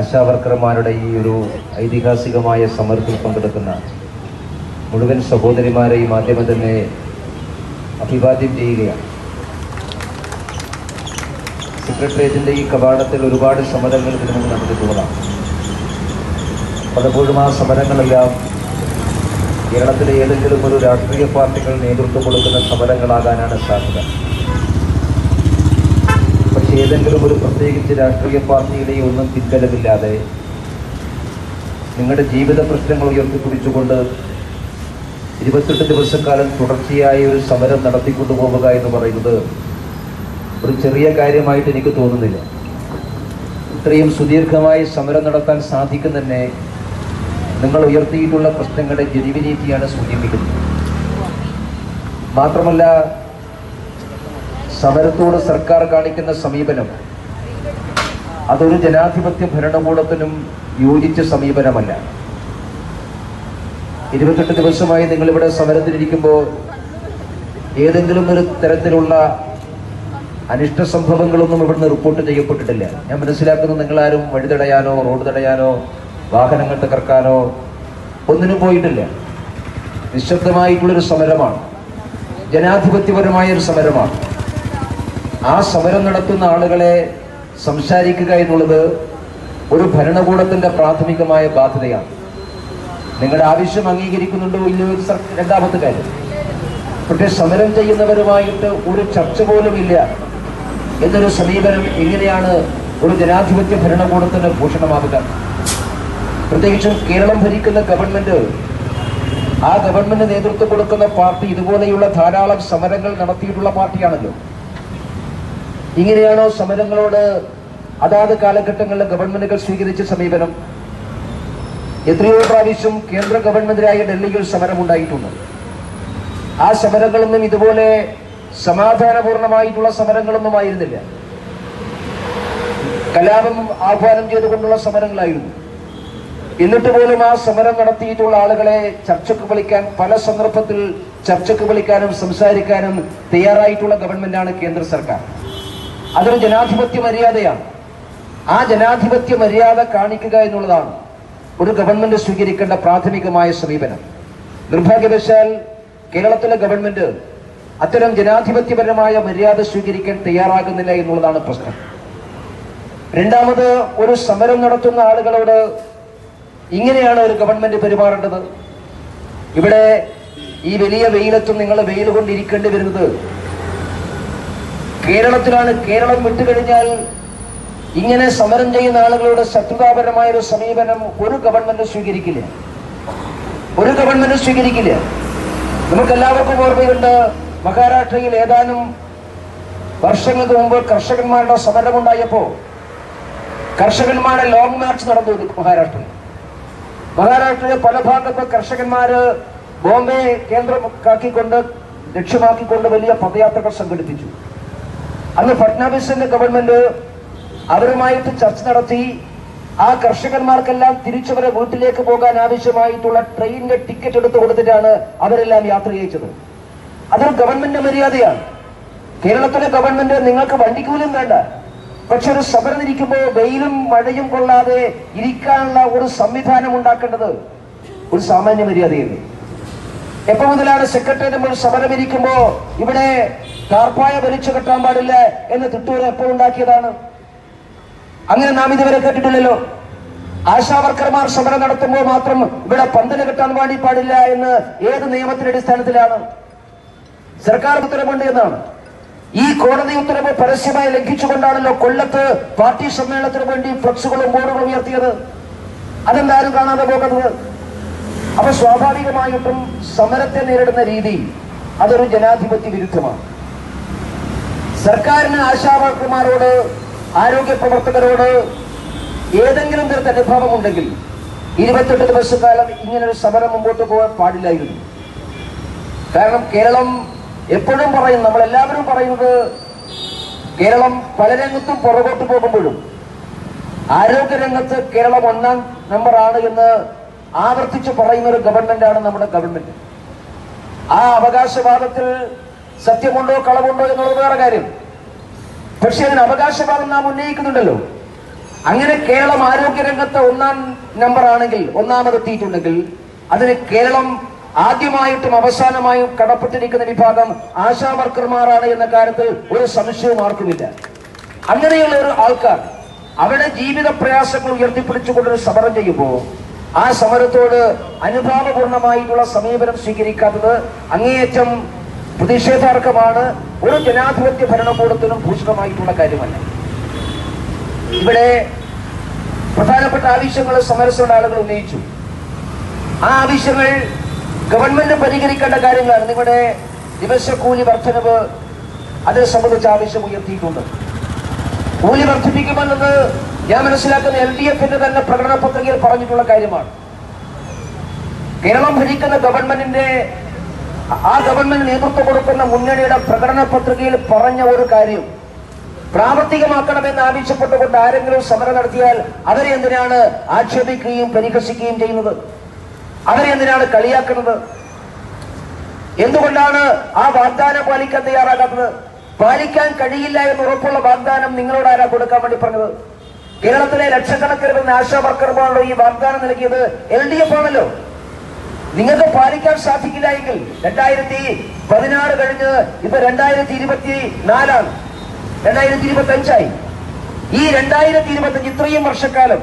ആശാവർക്കർമാരുടെ ഈ ഒരു ഐതിഹാസികമായ സമരത്തിൽ പങ്കെടുക്കുന്ന മുഴുവൻ സഹോദരിമാരെയും ആദ്യമേ തന്നെ അഭിവാദ്യം ചെയ്യുകയാണ്. സെക്രട്ടേറിയറ്റിന്റെ ഈ കവാടത്തിൽ ഒരുപാട് സമരങ്ങൾ ഇതിനു മുമ്പ് നടന്നിട്ടുള്ളതാണ്. പലപ്പോഴും ആ സമരങ്ങളെല്ലാം കേരളത്തിലെ ഏതെങ്കിലും ഒരു രാഷ്ട്രീയ പാർട്ടികൾ നേതൃത്വം കൊടുക്കുന്ന സമരങ്ങളാകാനാണ് സാധ്യത. ഏതെങ്കിലും ഒരു പ്രത്യേകിച്ച് രാഷ്ട്രീയ പാർട്ടിയുടെയും ഒന്നും പിൻബലമില്ലാതെ നിങ്ങളുടെ ജീവിത പ്രശ്നങ്ങൾ ഉയർത്തിപ്പിടിച്ചുകൊണ്ട് ഇരുപത്തെട്ട് ദിവസക്കാലം തുടർച്ചയായ ഒരു സമരം നടത്തിക്കൊണ്ടു പോവുക എന്ന് പറയുന്നത് ഒരു ചെറിയ കാര്യമായിട്ട് എനിക്ക് തോന്നുന്നില്ല. ഇത്രയും സുദീർഘമായി സമരം നടത്താൻ സാധിക്കും തന്നെ നിങ്ങൾ ഉയർത്തിയിട്ടുള്ള പ്രശ്നങ്ങളുടെ ജനിവിനീതിയാണ് സൂചിപ്പിക്കുന്നത്. മാത്രമല്ല സമരത്തോട് സർക്കാർ കാണിക്കുന്ന സമീപനം. അതൊരു ജനാധിപത്യ ഭരണകൂടത്തിനും യോജിച്ച സമീപനമല്ല. ഇരുപത്തെട്ട് ദിവസമായി നിങ്ങളിവിടെ സമരത്തിലിരിക്കുമ്പോൾ ഏതെങ്കിലും ഒരു തരത്തിലുള്ള അനിഷ്ട സംഭവങ്ങളൊന്നും ഇവിടുന്ന് റിപ്പോർട്ട് ചെയ്യപ്പെട്ടിട്ടില്ല. ഞാൻ മനസ്സിലാക്കുന്നത് നിങ്ങളാരും വഴി തടയാനോ റോഡ് തടയാനോ വാഹനങ്ങൾ തകർക്കാനോ ഒന്നിനും പോയിട്ടില്ല. നിശബ്ദമായിട്ടുള്ളൊരു സമരമാണ്. ജനാധിപത്യപരമായ ഒരു സമരമാണ്. ആ സമരം നടത്തുന്ന ആളുകളെ സംസാരിക്കുക എന്നുള്ളത് ഒരു ഭരണകൂടത്തിന്റെ പ്രാഥമികമായ ബാധ്യതയാണ്. നിങ്ങളുടെ ആവശ്യം അംഗീകരിക്കുന്നുണ്ടോ ഇല്ലയോ രണ്ടാമത്തെ കാര്യം. പക്ഷെ സമരം ചെയ്യുന്നവരുമായിട്ട് ഒരു ചർച്ച പോലും ഇല്ല. എന്നൊരു സമീപനം എങ്ങനെയാണ് ഒരു ജനാധിപത്യ ഭരണകൂടത്തിന് ഭൂഷണമാവുക? പ്രത്യേകിച്ചും കേരളം ഭരിക്കുന്ന ഗവൺമെന്റ് ആ ഗവൺമെന്റ് നേതൃത്വം കൊടുക്കുന്ന പാർട്ടി ഇതുപോലെയുള്ള ധാരാളം സമരങ്ങൾ നടത്തിയിട്ടുള്ള പാർട്ടിയാണല്ലോ. ഇങ്ങനെയാണോ സമരങ്ങളോട് അതാത് കാലഘട്ടങ്ങളിലെ ഗവൺമെന്റുകൾ സ്വീകരിച്ച സമീപനം? എത്രയോ പ്രാവശ്യം കേന്ദ്ര ഗവൺമെന്റിനായ ഡൽഹിയിൽ സമരമുണ്ടായിട്ടുണ്ട് ആ സമരങ്ങളൊന്നും ഇതുപോലെ സമാധാനപൂർണമായിട്ടുള്ള സമരങ്ങളൊന്നും ആയിരുന്നില്ല. കലാപം ആഹ്വാനം ചെയ്തുകൊണ്ടുള്ള സമരങ്ങളായിരുന്നു. എന്നിട്ട് പോലും ആ സമരം നടത്തിയിട്ടുള്ള ആളുകളെ ചർച്ചക്ക് വിളിക്കാൻ പല സന്ദർഭത്തിൽ ചർച്ചക്ക് വിളിക്കാനും സംസാരിക്കാനും തയ്യാറായിട്ടുള്ള ഗവൺമെന്റാണ് കേന്ദ്ര സർക്കാർ. അതൊരു ജനാധിപത്യ മര്യാദയാണ്. ആ ജനാധിപത്യ മര്യാദ കാണിക്കുക എന്നുള്ളതാണ് ഒരു ഗവൺമെന്റ് സ്വീകരിക്കേണ്ട പ്രാഥമികമായ സമീപനം. നിർഭാഗ്യവശാൽ കേരളത്തിലെ ഗവൺമെന്റ് അത്തരം ജനാധിപത്യപരമായ മര്യാദ സ്വീകരിക്കാൻ തയ്യാറാകുന്നില്ല എന്നുള്ളതാണ് പ്രശ്നം. രണ്ടാമത് ഒരു സമരം നടത്തുന്ന ആളുകളോട് ഇങ്ങനെയാണ് ഒരു ഗവൺമെന്റ് പെരുമാറേണ്ടത്? ഇവിടെ ഈ വലിയ വെയിലത്തും നിങ്ങൾ വെയിൽ കൊണ്ടിരിക്കേണ്ടി വരുന്നത് കേരളത്തിലാണ് കേരളം വിട്ടുകഴിഞ്ഞാൽ ഇങ്ങനെ സമരം ചെയ്യുന്ന ആളുകളുടെ ശത്രുതാപരമായ ഒരു സമീപനം ഒരു ഗവൺമെന്റ് സ്വീകരിക്കില്ല. ഒരു ഗവൺമെന്റ് സ്വീകരിക്കില്ല. നമുക്ക് എല്ലാവർക്കും ഓർമ്മയുണ്ട് മഹാരാഷ്ട്രയിൽ ഏതാനും വർഷങ്ങൾക്ക് മുമ്പ് കർഷകന്മാരുടെ സമരമുണ്ടായപ്പോ കർഷകന്മാരുടെ ലോങ് മാർച്ച് നടന്നു മഹാരാഷ്ട്രയിൽ. മഹാരാഷ്ട്രയിലെ പല ഭാഗത്ത് കർഷകന്മാര് ബോംബെ കേന്ദ്രമാക്കിക്കൊണ്ട് ലക്ഷ്യമാക്കിക്കൊണ്ട് വലിയ പദയാത്രകൾ സംഘടിപ്പിച്ചു. അന്ന് ഫട്നാവിസിന്റെ ഗവൺമെന്റ് അവരുമായിട്ട് ചർച്ച നടത്തി ആ കർഷകന്മാർക്കെല്ലാം തിരിച്ചവരെ വീട്ടിലേക്ക് പോകാൻ ആവശ്യമായിട്ടുള്ള ട്രെയിനിന്റെ ടിക്കറ്റ് എടുത്തു കൊടുത്തിട്ടാണ് അവരെല്ലാം യാത്ര ചെയ്യിച്ചത്. അതൊരു ഗവൺമെന്റിന്റെ മര്യാദയാണ്. കേരളത്തിലെ ഗവൺമെന്റ് നിങ്ങൾക്ക് വണ്ടിക്കൂലും വേണ്ട. പക്ഷെ ഒരു സമരം ഇരിക്കുമ്പോൾ വെയിലും മഴയും കൊള്ളാതെ ഇരിക്കാനുള്ള ഒരു സംവിധാനം ഉണ്ടാക്കേണ്ടത് ഒരു സാമാന്യ മര്യാദയല്ലേ എപ്പോ മുതലാണ് സെക്രട്ടേറിയറ്റ് സമരമിരിക്കുമ്പോ ഇവിടെ കാർപ്പായ വലിച്ചു കെട്ടാൻ പാടില്ല എന്ന് തിട്ടൂർ എപ്പോൾ ഉണ്ടാക്കിയതാണ്? അങ്ങനെ നാം ഇതുവരെ കേട്ടിട്ടില്ലല്ലോ. ആശാവർക്കർമാർ സമരം നടത്തുമ്പോൾ മാത്രം ഇവിടെ പന്തൽ കെട്ടാൻ വേണ്ടി പാടില്ല എന്ന് ഏത് നിയമത്തിന്റെ അടിസ്ഥാനത്തിലാണ്? സർക്കാർ ഉത്തരവുണ്ട് എന്നാണ്. ഈ കോടതി ഉത്തരവ് പരസ്യമായി ലംഘിച്ചുകൊണ്ടാണല്ലോ കൊല്ലത്ത് പാർട്ടി സമ്മേളനത്തിന് വേണ്ടി ഫ്ലക്സുകളും ബോർഡുകളും ഉയർത്തിയത്. അതെന്താരും കാണാതെ പോകുന്നത് അപ്പൊ സ്വാഭാവികമായിട്ടും സമരത്തെ നേരിടുന്ന രീതി അതൊരു ജനാധിപത്യ വിരുദ്ധമാണ്. സർക്കാരിന് ആശാവർക്കർമാരോട് ആരോഗ്യ പ്രവർത്തകരോട് ഏതെങ്കിലും തരത്തിൽ അനുഭവം ഉണ്ടെങ്കിൽ ഇരുപത്തെട്ട് ദിവസക്കാലം ഇങ്ങനൊരു സമരം മുമ്പോട്ട് പോകാൻ പാടില്ലായിരുന്നു. കാരണം കേരളം എപ്പോഴും പറയും നമ്മൾ എല്ലാവരും പറയുന്നത് കേരളം പല രംഗത്തും പുറകോട്ട് പോകുമ്പോഴും ആരോഗ്യരംഗത്ത് കേരളം ഒന്നാം നമ്പറാണ് എന്ന് ആവർത്തിച്ച് പറയുന്ന ഒരു ഗവൺമെന്റാണ് നമ്മുടെ ഗവൺമെന്റ്. ആ അവകാശവാദത്തിൽ സത്യമുണ്ടോ കളവുണ്ടോ എന്നുള്ളത് വേറെ കാര്യം. പക്ഷെ അതിന് അവകാശവാദം നാം ഉന്നയിക്കുന്നുണ്ടല്ലോ. അങ്ങനെ കേരളം ആരോഗ്യരംഗത്ത് ഒന്നാം നമ്പർ ആണെങ്കിൽ ഒന്നാമതെത്തിയിട്ടുണ്ടെങ്കിൽ അതിന് കേരളം ആദ്യമായിട്ടും അവസാനമായും കടപ്പെട്ടിരിക്കുന്ന വിഭാഗം ആശാ വർക്കർമാരാണ് എന്ന കാര്യത്തിൽ ഒരു സംശയവും ആർക്കുമില്ല. അങ്ങനെയുള്ള ഒരു ആൾക്കാർ അവരുടെ ജീവിത പ്രയാസങ്ങൾ ഉയർത്തിപ്പിടിച്ചുകൊണ്ടൊരു സമരം ചെയ്യുമ്പോൾ ആ സമരത്തോട് അനുഭാവപൂർണമായിട്ടുള്ള സമീപനം സ്വീകരിക്കാത്തത് അങ്ങേയറ്റം പ്രതിഷേധാർഹമാണ്. ഒരു ജനാധിപത്യ ഭരണകൂടത്തിനും ഭൂഷണമായിട്ടുള്ള കാര്യമല്ല. ഇവിടെ പ്രധാനപ്പെട്ട ആവശ്യങ്ങൾ സമരസമുള്ള ആളുകൾ ഉന്നയിച്ചു. ആ ആവശ്യങ്ങൾ ഗവൺമെന്റ് പരിഹരിക്കേണ്ട കാര്യങ്ങളാണ്. നിങ്ങളുടെ ദിവസക്കൂലി വർധനവ് അതിനെ സംബന്ധിച്ച് ആവശ്യം ഉയർത്തിയിട്ടുണ്ട്. കൂലി വർദ്ധിപ്പിക്കുമെന്നത് ഞാൻ മനസ്സിലാക്കുന്ന എൽ ഡി എഫിന്റെ തന്നെ പ്രകടന പത്രികയിൽ പറഞ്ഞിട്ടുള്ള കാര്യമാണ്. കേരളം ഭരിക്കുന്ന ഗവൺമെന്റിന്റെ ആ ഗവൺമെന്റ് നേതൃത്വം കൊടുക്കുന്ന മുന്നണിയുടെ പ്രകടന പത്രികയിൽ പറഞ്ഞ ഒരു കാര്യം. പ്രാവർത്തികമാക്കണമെന്ന് ആവശ്യപ്പെട്ടുകൊണ്ട് ആരെങ്കിലും സമരം നടത്തിയാൽ അവരെ എന്തിനാണ് ആക്ഷേപിക്കുകയും പരിഹസിക്കുകയും ചെയ്യുന്നത്? അവരെ എന്തിനാണ് കളിയാക്കുന്നത്? എന്തുകൊണ്ടാണ് ആ വാഗ്ദാനം പാലിക്കാൻ തയ്യാറാകാത്തത്? പാലിക്കാൻ കഴിയില്ല എന്ന് ഉറപ്പുള്ള വാഗ്ദാനം നിങ്ങളോട് ആരാ കൊടുക്കാൻ വേണ്ടി പറഞ്ഞത്? കേരളത്തിലെ ലക്ഷക്കണക്കിന് ആശാ വർക്കർമാരുടെ ഈ വാഗ്ദാനം നൽകിയത് എൽ ഡി എഫ് ആണല്ലോ. നിങ്ങൾക്ക് പാലിക്കാൻ സാധിക്കില്ല എങ്കിൽ രണ്ടായിരത്തി പതിനാറ് കഴിഞ്ഞ് ഇപ്പൊ രണ്ടായിരത്തി ഇരുപത്തി നാലാണ്. രണ്ടായിരത്തി ഇരുപത്തി അഞ്ചായി ഈ രണ്ടായിരത്തി ഇരുപത്തി അഞ്ച് ഇത്രയും വർഷക്കാലം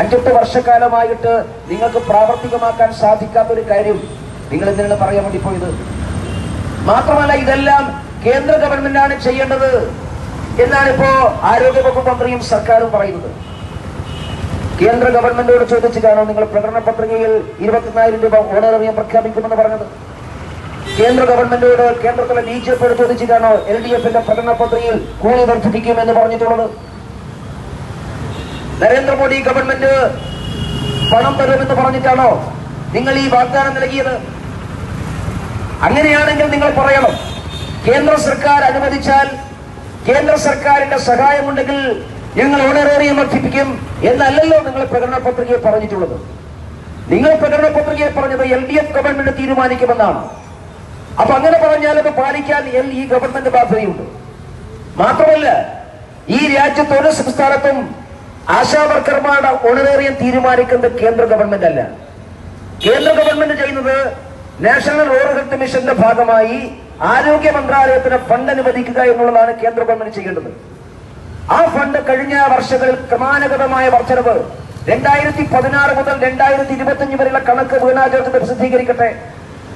അഞ്ചെട്ട് വർഷക്കാലമായിട്ട് നിങ്ങൾക്ക് പ്രാവർത്തികമാക്കാൻ സാധിക്കാത്ത ഒരു കാര്യം നിങ്ങൾ എന്തിനാണ് പറയാൻ വേണ്ടി പോയത്? മാത്രമല്ല ഇതെല്ലാം കേന്ദ്ര ഗവൺമെന്റാണ് ചെയ്യേണ്ടത് എന്നാണ് ഇപ്പോ ആരോഗ്യവകുപ്പ് മന്ത്രിയും സർക്കാരും പറയുന്നത്. കേന്ദ്ര ഗവൺമെന്റോട് ചോദിച്ചിട്ടാണോ നിങ്ങൾ പ്രകടന പത്രികയിൽ ഇരുപത്തിനായിരം രൂപ ഓണറിയം പ്രഖ്യാപിക്കുമെന്ന് പറഞ്ഞത്. കേന്ദ്ര ഗവൺമെന്റോട് കേന്ദ്രത്തിലെ ബി ജെ പിയോട് ചോദിച്ചിട്ടാണോ എൽ ഡി എഫിന്റെ പ്രകടന പത്രികയിൽ കൂലി വർദ്ധിപ്പിക്കുമെന്ന് പറഞ്ഞിട്ടുള്ളത്. നരേന്ദ്രമോദി ഗവൺമെന്റ് പണം തരുമെന്ന് പറഞ്ഞിട്ടാണോ നിങ്ങൾ ഈ വാഗ്ദാനം നൽകിയത്? അങ്ങനെയാണെങ്കിൽ നിങ്ങൾ പറയണം കേന്ദ്ര സർക്കാർ അനുവദിച്ചാൽ കേന്ദ്ര സർക്കാരിന്റെ സഹായമുണ്ടെങ്കിൽ ഞങ്ങൾ ഓണറേറിയം വർദ്ധിപ്പിക്കും എന്നല്ലല്ലോ നിങ്ങൾ പ്രകടന പത്രികയിൽ പറഞ്ഞിട്ടുള്ളത്. നിങ്ങൾ പ്രകടന പത്രികയിൽ പറഞ്ഞത് എൽ ഡി എഫ് ഗവൺമെന്റ് തീരുമാനിക്കുമെന്നാണ്. അപ്പൊ അങ്ങനെ പറഞ്ഞാൽ അത് പാലിക്കാൻ എൽ ഈ ഗവൺമെന്റ് ബാധ്യതയുണ്ട്. മാത്രമല്ല ഈ രാജ്യത്ത് ഒരു സംസ്ഥാനത്തും ആശാ വർക്കർമാരുടെ ഓണറേറിയം തീരുമാനിക്കുന്നത് കേന്ദ്ര ഗവൺമെന്റ് അല്ല. കേന്ദ്ര ഗവൺമെന്റ് ചെയ്യുന്നത് നാഷണൽ റോഡ് ഹെൽത്ത് മിഷന്റെ ഭാഗമായി ആരോഗ്യ മന്ത്രാലയത്തിന് ഫണ്ട് അനുവദിക്കുക എന്നുള്ളതാണ് കേന്ദ്ര ഗവൺമെന്റ് ചെയ്യേണ്ടത്. ആ ഫണ്ട് കഴിഞ്ഞ വർഷങ്ങളിൽ ക്രമാനുഗതമായ വർധനവ്. രണ്ടായിരത്തി പതിനാറ് മുതൽ രണ്ടായിരത്തി ഇരുപത്തി അഞ്ച് വരെയുള്ള കണക്ക് വീണാചോദത്തെ പ്രസിദ്ധീകരിക്കട്ടെ.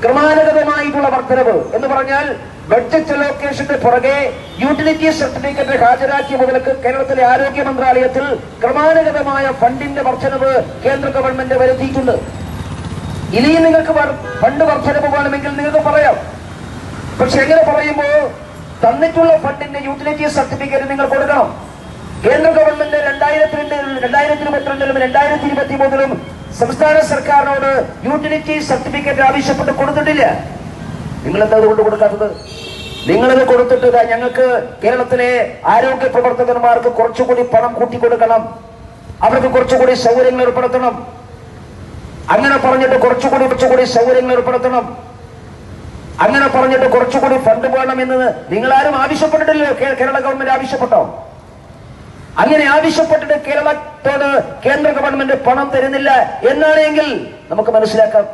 ക്രമാനുഗതമായിട്ടുള്ള വർധനവ് എന്ന് പറഞ്ഞാൽ ബഡ്ജറ്റ് അലോക്കേഷന്റെ പുറകെ യൂട്ടിലിറ്റി സർട്ടിഫിക്കറ്റ് ഹാജരാക്കിയ മുതൽക്ക് കേരളത്തിലെ ആരോഗ്യ മന്ത്രാലയത്തിൽ ക്രമാനുഗതമായ ഫണ്ടിന്റെ വർധനവ് കേന്ദ്ര ഗവൺമെന്റ് വരുത്തിയിട്ടുണ്ട്. ഇനിയും നിങ്ങൾക്ക് ഫണ്ട് വർധനവ് വേണമെങ്കിൽ നിങ്ങൾക്ക് പറയാം. പക്ഷെ എങ്ങനെ പറയുമ്പോ തന്നിട്ടുള്ള ഫണ്ടിന്റെ യൂട്ടിലിറ്റി സർട്ടിഫിക്കറ്റ് നിങ്ങൾ കൊടുക്കണം. കേന്ദ്ര ഗവൺമെന്റ് രണ്ടായിരത്തി രണ്ടായിരത്തി ഇരുപത്തിരണ്ടിലും രണ്ടായിരത്തി ഇരുപത്തി മൂന്നിലും സംസ്ഥാന സർക്കാരിനോട് യൂട്ടിലിറ്റി സർട്ടിഫിക്കറ്റ് ആവശ്യപ്പെട്ട് കൊടുത്തിട്ടില്ല. നിങ്ങൾ എന്താ അതുകൊണ്ട് കൊടുക്കാത്തത്? നിങ്ങളിത് കൊടുത്തിട്ട് ഞങ്ങൾക്ക് കേരളത്തിലെ ആരോഗ്യ പ്രവർത്തകന്മാർക്ക് കുറച്ചുകൂടി പണം കൂട്ടിക്കൊടുക്കണം. അവർക്ക് കുറച്ചുകൂടി സൗകര്യങ്ങൾ ഏർപ്പെടുത്തണം. അങ്ങനെ പറഞ്ഞിട്ട് കുറച്ചുകൂടി കുറച്ചുകൂടി സൗകര്യങ്ങൾ ഏർപ്പെടുത്തണം. അങ്ങനെ പറഞ്ഞിട്ട് കുറച്ചുകൂടി ഫണ്ട് വേണമെന്ന് നിങ്ങളാരും ആവശ്യപ്പെട്ടിട്ടില്ലല്ലോ. കേ- കേരള ഗവൺമെന്റ് ആവശ്യപ്പെട്ടോ? അങ്ങനെ ആവശ്യപ്പെട്ടിട്ട് കേരളത്തോട് കേന്ദ്ര ഗവൺമെന്റ് പണം തരുന്നില്ല എന്നാണെങ്കിൽ നമുക്ക് മനസ്സിലാക്കാം.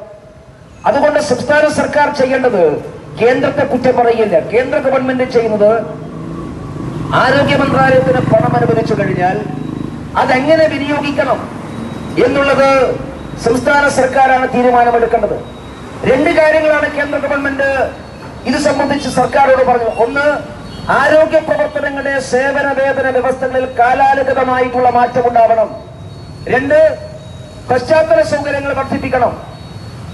അതുകൊണ്ട് സംസ്ഥാന സർക്കാർ ചെയ്യേണ്ടത് കേന്ദ്രത്തെ കുറ്റം പറയില്ല കേന്ദ്ര ഗവൺമെന്റ് ചെയ്യുന്നത് ആരോഗ്യ മന്ത്രാലയത്തിന് പണം അനുവദിച്ചു കഴിഞ്ഞാൽ അതെങ്ങനെ വിനിയോഗിക്കണം എന്നുള്ളത് സംസ്ഥാന സർക്കാരാണ് തീരുമാനമെടുക്കേണ്ടത്. രണ്ട് കാര്യങ്ങളാണ് കേന്ദ്ര ഗവൺമെന്റ് ഇത് സംബന്ധിച്ച് സർക്കാരോട് പറഞ്ഞു. ഒന്ന് ആരോഗ്യ പ്രവർത്തനങ്ങളുടെ സേവന വേതന വ്യവസ്ഥകളിൽ കാലാനുഗതമായിട്ടുള്ള മാറ്റം ഉണ്ടാവണം രണ്ട് പശ്ചാത്തല സൗകര്യങ്ങൾ വർദ്ധിപ്പിക്കണം.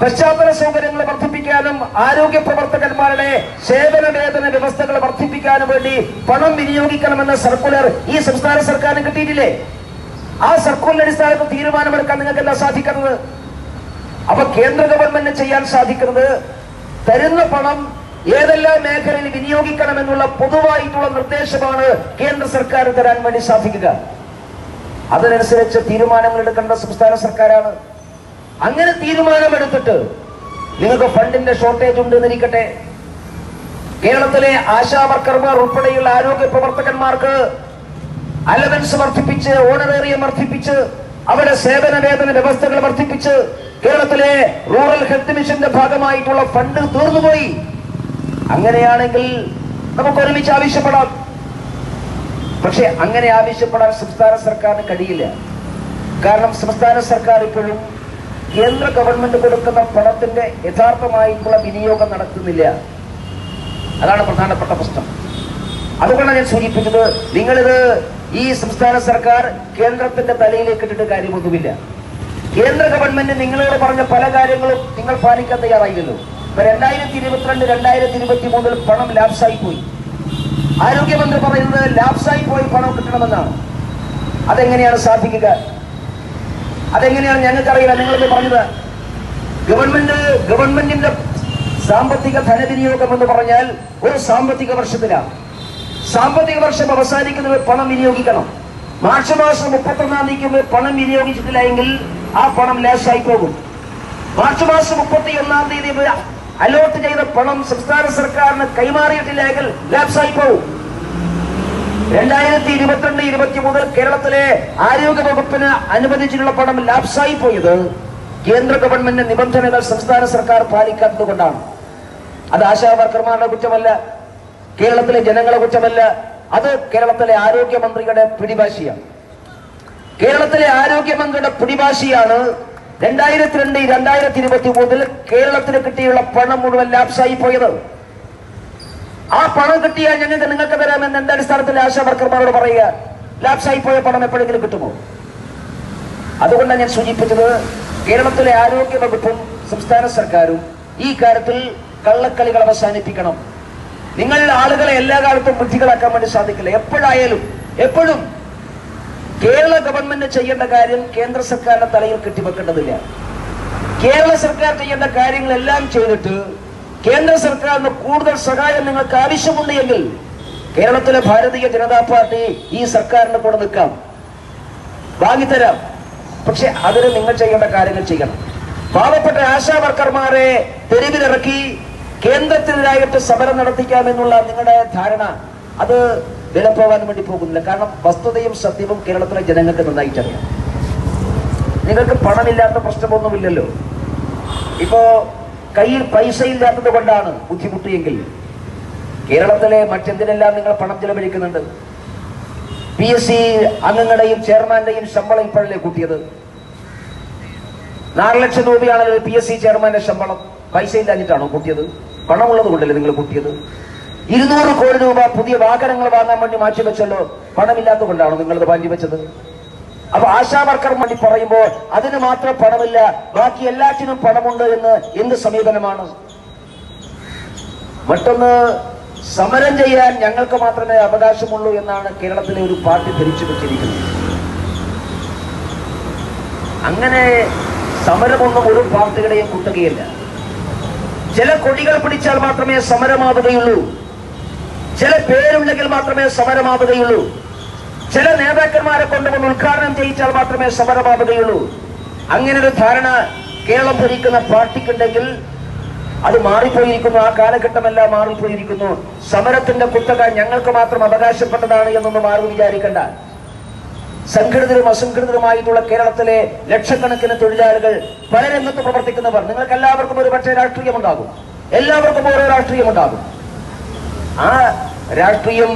പശ്ചാത്തല സൗകര്യങ്ങൾ വർദ്ധിപ്പിക്കാനും ആരോഗ്യ പ്രവർത്തകന്മാരുടെ സേവന വേതന വ്യവസ്ഥകൾ വർദ്ധിപ്പിക്കാനും വേണ്ടി പണം വിനിയോഗിക്കണമെന്ന സർക്കുലർ ഈ സംസ്ഥാന സർക്കാരിന് കിട്ടിയിട്ടില്ലേ? ആ സർക്കുലർ അടിസ്ഥാനത്തിൽ തീരുമാനമെടുക്കാൻ നിങ്ങൾക്ക് എന്താ സാധിക്കുന്നത്? അപ്പൊ കേന്ദ്ര ഗവൺമെന്റ് ചെയ്യാൻ സാധിക്കുന്നത് തരുന്ന പണം ഏതെല്ലാം മേഖലയിൽ വിനിയോഗിക്കണം എന്നുള്ള പൊതുവായിട്ടുള്ള നിർദ്ദേശമാണ് കേന്ദ്ര സർക്കാർ തരാൻ വേണ്ടി സാധിക്കുക. അതിനനുസരിച്ച് തീരുമാനങ്ങൾ എടുക്കേണ്ട സംസ്ഥാന സർക്കാരാണ്. അങ്ങനെ തീരുമാനമെടുത്തിട്ട് നിങ്ങൾക്ക് ഫണ്ടിന്റെ ഷോർട്ടേജ് ഉണ്ട് എന്നിരിക്കട്ടെ കേരളത്തിലെ ആശാ വർക്കർമാർ ഉൾപ്പെടെയുള്ള ആരോഗ്യ പ്രവർത്തകന്മാർക്ക് അലവൻസ് വർദ്ധിപ്പിച്ച് ഓണറേറിയം വർദ്ധിപ്പിച്ച് അവരുടെ സേവന വേതന വ്യവസ്ഥകൾ വർദ്ധിപ്പിച്ച് കേരളത്തിലെ റൂറൽ ഹെൽത്ത് മിഷന്റെ ഭാഗമായിട്ടുള്ള ഫണ്ട് തീർന്നുപോയി. അങ്ങനെയാണെങ്കിൽ നമുക്ക് ഒരുമിച്ച് ആവശ്യപ്പെടാം. പക്ഷെ അങ്ങനെ ആവശ്യപ്പെടാൻ സംസ്ഥാന സർക്കാരിന് കഴിയില്ല. കാരണം സംസ്ഥാന സർക്കാർ ഇപ്പോഴും കേന്ദ്ര ഗവൺമെന്റ് കൊടുക്കുന്ന പണത്തിന്റെ യഥാർത്ഥമായിട്ടുള്ള വിനിയോഗം നടത്തുന്നില്ല. അതാണ് പ്രധാനപ്പെട്ട പ്രശ്നം. അതുകൊണ്ടാണ് ഞാൻ സൂചിപ്പിച്ചത് നിങ്ങളിത് ഈ സംസ്ഥാന സർക്കാർ കേന്ദ്രത്തിന്റെ തലയിലേക്ക് ഇട്ടിട്ട് കാര്യമൊന്നുമില്ല. കേന്ദ്ര ഗവൺമെന്റ് നിങ്ങളോട് പറഞ്ഞ പല കാര്യങ്ങളും നിങ്ങൾ പാലിക്കാൻ തയ്യാറായില്ലല്ലോ ഇപ്പൊ രണ്ടായിരത്തി ഇരുപത്തിരണ്ട് രണ്ടായിരത്തി ഇരുപത്തി മൂന്നിൽ പണം ലാപ്സായി പോയി ആരോഗ്യമന്ത്രി പറയുന്നത് ലാപ്സായി പോയി പണം കിട്ടണമെന്നാണ്. അതെങ്ങനെയാണ് സാധിക്കുക? അതെങ്ങനെയാണ് ഞങ്ങൾക്കറിയില്ല. നിങ്ങളിത് പറഞ്ഞത് ഗവൺമെന്റ് ഗവൺമെന്റിന്റെ സാമ്പത്തിക ധനവിനിയോഗം എന്ന് പറഞ്ഞാൽ ഒരു സാമ്പത്തിക വർഷത്തിലാണ് സാമ്പത്തിക വർഷം അവസാനിക്കുന്നത് പണം വിനിയോഗിക്കണം. മാർച്ച് മാസം മുപ്പത്തൊന്നാം തീയതിക്ക് പണം വിനിയോഗിച്ചിട്ടില്ല എങ്കിൽ ആ പണം ലാഷായി പോകും. മാർച്ച് മാസം മുപ്പത്തി ഒന്നാം തീയതി അലോട്ട് ചെയ്ത പണം സംസ്ഥാന സർക്കാരിന് കൈമാറിയിട്ടില്ലെങ്കിൽ ലാപ്സായി പോകും രണ്ടായിരത്തി ഇരുപത്തിരണ്ട് ഇരുപത്തി മുതൽ കേരളത്തിലെ ആരോഗ്യ വകുപ്പിന് അനുവദിച്ചിട്ടുള്ള പണം ലാപ്സായി പോയത് കേന്ദ്ര ഗവൺമെന്റിന്റെ നിബന്ധനകൾ സംസ്ഥാന സർക്കാർ പാലിക്കാത്തത് കൊണ്ടാണ് അത് ആശാ വർക്കർമാരുടെ കുറ്റമല്ല കേരളത്തിലെ ജനങ്ങളെ കുറ്റമല്ല അത് കേരളത്തിലെ ആരോഗ്യമന്ത്രിയുടെ പിടിഭാഷിയാണ് കേരളത്തിലെ ആരോഗ്യമന്ത്രിയുടെ പിടിഭാഷയാണ് രണ്ടായിരത്തി രണ്ട് രണ്ടായിരത്തി ഇരുപത്തി മൂന്നിൽ കേരളത്തിന് കിട്ടിയുള്ള പണം മുഴുവൻ ലാപ്സായി പോയത്. ആ പണം കിട്ടിയാൽ ഞങ്ങൾക്ക് നിങ്ങൾക്ക് തരാമെന്ന് എന്റെ അടിസ്ഥാനത്തിൽ ആശാ വർക്കർമാരോട് പറയുക. ലാപ്സായി പോയ പണം എപ്പോഴെങ്കിലും കിട്ടുമോ? അതുകൊണ്ടാണ് ഞാൻ സൂചിപ്പിച്ചത് കേരളത്തിലെ ആരോഗ്യ വകുപ്പും സംസ്ഥാന സർക്കാരും ഈ കാര്യത്തിൽ കള്ളക്കളികൾ അവസാനിപ്പിക്കണം. നിങ്ങൾ ആളുകളെ എല്ലാ കാലത്തും ബുദ്ധികളാക്കാൻ വേണ്ടി സാധിക്കില്ല. എപ്പോഴായാലും എപ്പോഴും കേരള ഗവൺമെന്റ് ചെയ്യേണ്ട കാര്യം കേന്ദ്ര സർക്കാരിന്റെ തലയിൽ കെട്ടിവെക്കേണ്ടതില്ല. കേരള സർക്കാർ ചെയ്യേണ്ട കാര്യങ്ങളെല്ലാം ചെയ്തിട്ട് കേന്ദ്ര സർക്കാരിന് കൂടുതൽ സഹായം നിങ്ങൾക്ക് ആവശ്യമുണ്ട് എങ്കിൽ കേരളത്തിലെ ഭാരതീയ ജനതാ പാർട്ടി ഈ സർക്കാരിന് കൂടെ നിൽക്കാം. വാങ്ങിത്തരാം പക്ഷെ അതിന് നിങ്ങൾ ചെയ്യേണ്ട കാര്യങ്ങൾ ചെയ്യണം. പാവപ്പെട്ട ആശാ വർക്കർമാരെ തെരുവിലിറക്കി കേന്ദ്രത്തിനെതിരായിട്ട് സമരം നടത്തിക്കാമെന്നുള്ള നിങ്ങളുടെ ധാരണ. അത് വിലപ്പോവാൻ വേണ്ടി പോകുന്നില്ല. കാരണം വസ്തുതയും സത്യവും കേരളത്തിലെ ജനങ്ങൾക്ക് നന്നായിട്ടറിയാം. നിങ്ങൾക്ക് പണമില്ലാത്ത പ്രശ്നമൊന്നുമില്ലല്ലോ. ഇപ്പോ കയ്യിൽ പൈസ ഇല്ലാത്തത് കൊണ്ടാണ് ബുദ്ധിമുട്ടിയെങ്കിൽ കേരളത്തിലെ മറ്റെന്തിനെല്ലാം നിങ്ങൾ പണം ചെലവഴിക്കുന്നുണ്ട്? പി എസ് സി അംഗങ്ങളുടെയും ചെയർമാന്റെയും ശമ്പളം ഇപ്പോഴല്ലേ കൂട്ടിയത്? നാല് ലക്ഷം രൂപയാണല്ലോ പി എസ് സി ചെയർമാന്റെ ശമ്പളം. പൈസ ഇല്ലാഞ്ഞിട്ടാണോ കൂട്ടിയത്? പണമുള്ളത് കൊണ്ടല്ലേ നിങ്ങൾ കൂട്ടിയത്? ഇരുന്നൂറ് കോടി രൂപ പുതിയ വാഹനങ്ങൾ വാങ്ങാൻ വേണ്ടി മാറ്റി മാറ്റിവെച്ചല്ലോ പണമില്ലാത്ത കൊണ്ടാണോ നിങ്ങളിത് മാറ്റിവെച്ചത് അപ്പൊ ആശാ വർക്കർ വേണ്ടി പറയുമ്പോൾ അതിന് മാത്രം പണമില്ല ബാക്കി എല്ലാറ്റിനും പണമുണ്ട് എന്ന് എന്ത് സമീപനമാണ്? മറ്റൊന്ന് സമരം ചെയ്യാൻ ഞങ്ങൾക്ക് മാത്രമേ അവകാശമുള്ളൂ എന്നാണ് കേരളത്തിലെ ഒരു പാർട്ടി ധരിച്ചു വെച്ചിരിക്കുന്നത്. അങ്ങനെ സമരമൊന്നും ഒരു പാർട്ടികളെയും കുട്ടുകയില്ല ചില കൊടികൾ പിടിച്ചാൽ മാത്രമേ സമരമാവുകയുള്ളൂ. ചില പേരുണ്ടെങ്കിൽ മാത്രമേ സമരമാവുകയുള്ളൂ. ചില നേതാക്കന്മാരെ കൊണ്ടുവന്ന് ഉദ്ഘാടനം ചെയ്യിച്ചാൽ മാത്രമേ സമരമാവുകയുള്ളൂ. അങ്ങനെ ഒരു ധാരണ കേരളം ഭരിക്കുന്ന പാർട്ടിക്കുണ്ടെങ്കിൽ അത് മാറിപ്പോയിരിക്കുന്നു. ആ കാലഘട്ടമെല്ലാം മാറിപ്പോയിരിക്കുന്നു. സമരത്തിന്റെ കുത്തക ഞങ്ങൾക്ക് മാത്രം അവകാശപ്പെട്ടതാണ് എന്നൊന്നും ആരും വിചാരിക്കണ്ട. സംഘടിതരും അസംഘടിതരുമായിട്ടുള്ള കേരളത്തിലെ ലക്ഷക്കണക്കിന് തൊഴിലാളികൾ പല രംഗത്ത് പ്രവർത്തിക്കുന്നവർ. നിങ്ങൾക്ക് എല്ലാവർക്കും ഒരു പക്ഷേ രാഷ്ട്രീയമുണ്ടാകും. എല്ലാവർക്കും ഓരോ രാഷ്ട്രീയമുണ്ടാകും. ആ രാഷ്ട്രീയം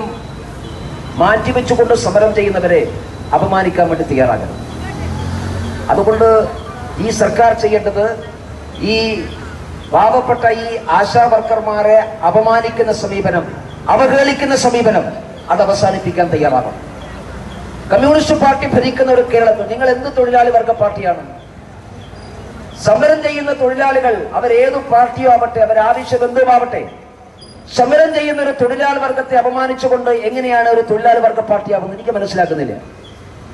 മാറ്റിവെച്ചുകൊണ്ട് സമരം ചെയ്യുന്നവരെ അപമാനിക്കാൻ വേണ്ടി തയ്യാറാകണം. അതുകൊണ്ട് ഈ സർക്കാർ ചെയ്യേണ്ടത് ഈ പാവപ്പെട്ട ഈ ആശാ വർക്കർമാരെ അപമാനിക്കുന്ന സമീപനം അവഹേളിക്കുന്ന സമീപനം അത് അവസാനിപ്പിക്കാൻ തയ്യാറാകണം. കമ്മ്യൂണിസ്റ്റ് പാർട്ടി ഭരിക്കുന്ന ഒരു കേരളത്തിൽ നിങ്ങൾ എന്ത് തൊഴിലാളി വർഗ പാർട്ടിയാണ്? സമരം ചെയ്യുന്ന തൊഴിലാളികൾ അവരേതു പാർട്ടിയോ ആവട്ടെ അവരാവശ്യം എന്തുമാവട്ടെ സമരം ചെയ്യുന്ന ഒരു തൊഴിലാളി വർഗത്തെ അപമാനിച്ചുകൊണ്ട് എങ്ങനെയാണ് ഒരു തൊഴിലാളി വർഗ പാർട്ടിയാവുന്നത്? എനിക്ക് മനസ്സിലാക്കുന്നില്ല.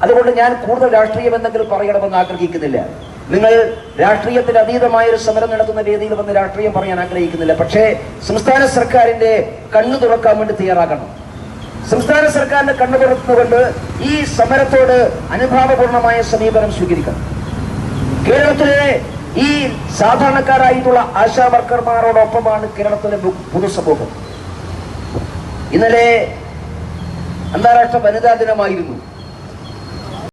അതുകൊണ്ട് ഞാൻ കൂടുതൽ രാഷ്ട്രീയം എന്തെങ്കിലും പറയണമെന്ന് ആഗ്രഹിക്കുന്നില്ല. നിങ്ങൾ രാഷ്ട്രീയത്തിന് അതീതമായ ഒരു സമരം നടത്തുന്ന രീതിയിൽ വന്ന് രാഷ്ട്രീയം പറയാൻ ആഗ്രഹിക്കുന്നില്ല. പക്ഷേ സംസ്ഥാന സർക്കാരിന്റെ കണ്ണു തുറക്കാൻ വേണ്ടി തയ്യാറാക്കണം സംസ്ഥാന സർക്കാരിന്റെ കണ്ണു തുറന്നുകൊണ്ട് ഈ സമരത്തോട് അനുഭാവപൂർണമായ സമീപനം സ്വീകരിക്കണം. കേരളത്തിലെ ഈ സാധാരണക്കാരായിട്ടുള്ള ആശാ വർക്കർമാരോടൊപ്പമാണ് കേരളത്തിലെ പൊതുസമൂഹം ഇന്നലെ അന്താരാഷ്ട്ര വനിതാ ദിനമായിരുന്നു.